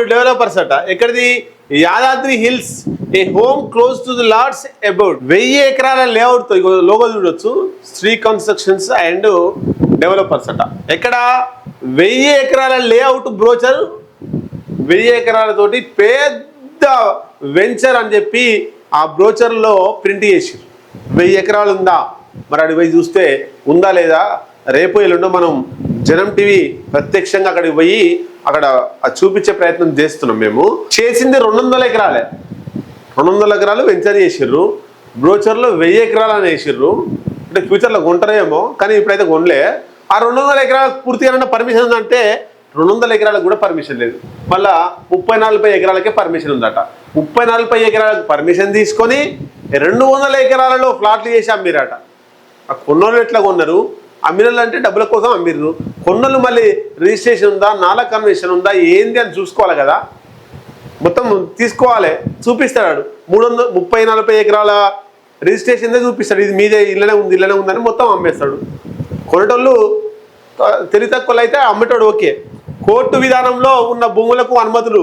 And developers అట. ఎక్కడిది? Yadadri hills. A home close to the lord's abode. వెయ్యి ఎకరాల లేఅవుట్తో లోగో చూడొచ్చు. శ్రీ కన్స్ట్రక్షన్స్ అండ్ డెవలపర్స్ అట. ఎక్కడ? వెయ్యి ఎకరాల లేఅవుట్ బ్రోచర్. వెయ్యి ఎకరాలతోటి పెద్ద వెంచర్ అని చెప్పి ఆ బ్రోచర్లో ప్రింట్ చేసి వెయ్యి ఎకరాలు ఉందా మరి అడిగి చూస్తే ఉందా లేదా? రేపు ఎల్లుండో మనం జనం టీవీ ప్రత్యక్షంగా అక్కడికి పోయి అక్కడ చూపించే ప్రయత్నం చేస్తున్నాం మేము. చేసింది రెండు వందల ఎకరాలే. రెండు వందల ఎకరాలు వెంచర్ చేసిర్రు. బ్రోచర్లో వెయ్యి ఎకరాలు అని వేసిర్రు అంటే ఫ్యూచర్లో కొంటారేమో కానీ ఇప్పుడైతే కొనలే. ఆ రెండు వందల ఎకరాలకు పూర్తిగా పర్మిషన్ ఉందంటే రెండు వందల ఎకరాలకు కూడా పర్మిషన్ లేదు. మళ్ళా ముప్పై నలభై ఎకరాలకే పర్మిషన్ ఉందట. ముప్పై నలభై ఎకరాలకు పర్మిషన్ తీసుకొని రెండు వందల ఎకరాలలో ఫ్లాట్లు చేసి అమ్మిరట. ఆ కొన్నోళ్ళు ఎట్లా కొన్నారు? అమ్మినోళ్ళు అంటే డబ్బుల కోసం అమ్మిర్రు. కొండలు మళ్ళీ రిజిస్ట్రేషన్ ఉందా? నాలా కన్వెన్షన్ ఉందా? ఏంది అని చూసుకోవాలి కదా. మొత్తం తీసుకోవాలి. చూపిస్తాడు. మూడు వందల ముప్పై నలభై ఎకరాల రిజిస్ట్రేషన్ చూపిస్తాడు. ఇది మీదే ఇళ్ళనే ఉంది ఇళ్ళనే ఉందని మొత్తం అమ్మేస్తాడు. కొనటోళ్ళు ఆ, తెలివి తక్కువలు అయితే అమ్మేటోడు ఓకే. కోర్టు విధానంలో ఉన్న భూములకు అనుమతులు.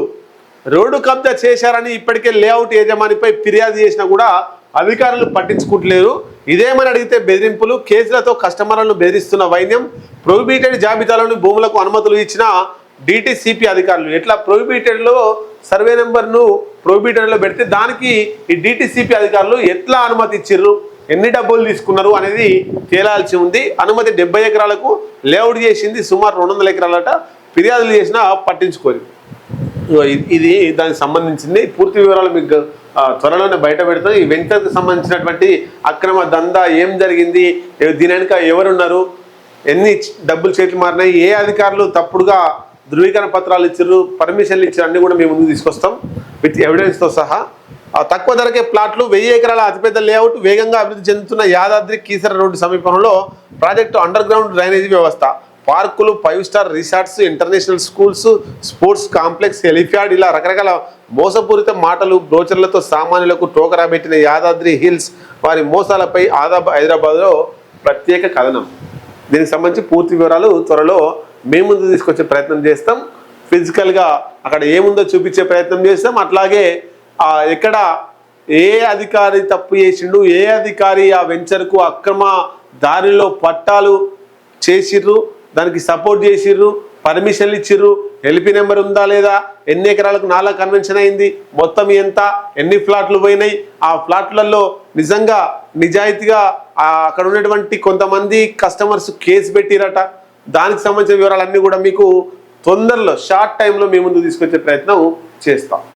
రోడ్డు కబ్జా చేశారని ఇప్పటికే లేఅవుట్ యజమానిపై ఫిర్యాదు చేసినా కూడా అధికారులు పట్టించుకుంటలేరు. ఇదేమని అడిగితే బెదిరింపులు కేసులతో కస్టమర్లను బెదిరిస్తున్న వైద్యం ప్రొహిబిటెడ్ జాబితాలోని భూములకు అనుమతులు ఇచ్చిన డిటిసిపి అధికారులు. ఎట్లా? ప్రొహిబిటెడ్లో సర్వే నెంబర్ను ప్రొహిబిటెడ్లో పెడితే దానికి ఈ డిటిసిపి అధికారులు ఎట్లా అనుమతి ఇచ్చిర్రు? ఎన్ని డబ్బులు తీసుకున్నారు అనేది తేలాల్సి ఉంది. అనుమతి డెబ్బై ఎకరాలకు లేఅవుట్ చేసింది సుమారు రెండు వందల ఎకరాలట ఫిర్యాదులు చేసినా పట్టించుకోరు. ఇది- దానికి సంబంధించింది. పూర్తి వివరాలు మీకు త్వరలోనే బయట పెడతాం ఈ వెంచర్కి సంబంధించినటువంటి అక్రమ దందా ఏం జరిగింది? దీని వెనుక ఎవరున్నారు? ఎన్ని డబ్బులు చేతులు మారినాయి ఏ అధికారులు తప్పుడుగా ధృవీకరణ పత్రాలు ఇచ్చారు పర్మిషన్లు ఇచ్చారు అన్ని కూడా మేము ముందుకు తీసుకొస్తాం విత్ ఎవిడెన్స్తో సహా. ఆ తక్కువ ధరకే ప్లాట్లు వెయ్యి ఎకరాల అతిపెద్ద లేఅవుట్ వేగంగా అభివృద్ధి చెందుతున్న యాదాద్రి కీసర రోడ్డు సమీపంలో ప్రాజెక్టు అండర్ గ్రౌండ్ డ్రైనేజీ వ్యవస్థ పార్కులు five star resorts international schools sports complex helipad ఇలా రకరకాల మోసపూరిత మాటలు బ్రోచర్లతో సామాన్యులకు టోకరా పెట్టిన యాదాద్రి హిల్స్ వారి మోసాలపై ఆదాబ్ హైదరాబాద్లో ప్రత్యేక కథనం. దీనికి సంబంధించి పూర్తి వివరాలు త్వరలో మేము ముందు తీసుకొచ్చే ప్రయత్నం చేస్తాం. ఫిజికల్గా అక్కడ ఏముందో చూపించే ప్రయత్నం చేస్తాం. అట్లాగే ఎక్కడ ఏ అధికారి తప్పు చేసిండు ఏ అధికారి ఆ వెంచర్కు అక్రమ దారిలో పట్టాలు చేసిర్రు దానికి సపోర్ట్ చేసిర్రు పర్మిషన్లు ఇచ్చిర్రు ఎల్పి నెంబర్ ఉందా లేదా? ఎన్ని ఎకరాలకు నాలా కన్వెన్షన్ అయింది? మొత్తం ఎంత? ఎన్ని ఫ్లాట్లు పోయినాయి? ఆ ఫ్లాట్లలో నిజంగా నిజాయితీగా అక్కడ ఉన్నటువంటి కొంతమంది కస్టమర్స్ కేసు పెట్టిరట. దానికి సంబంధించిన వివరాలన్నీ కూడా మీకు తొందరలో షార్ట్ టైంలో మీ ముందు తీసుకొచ్చే ప్రయత్నం చేస్తాం.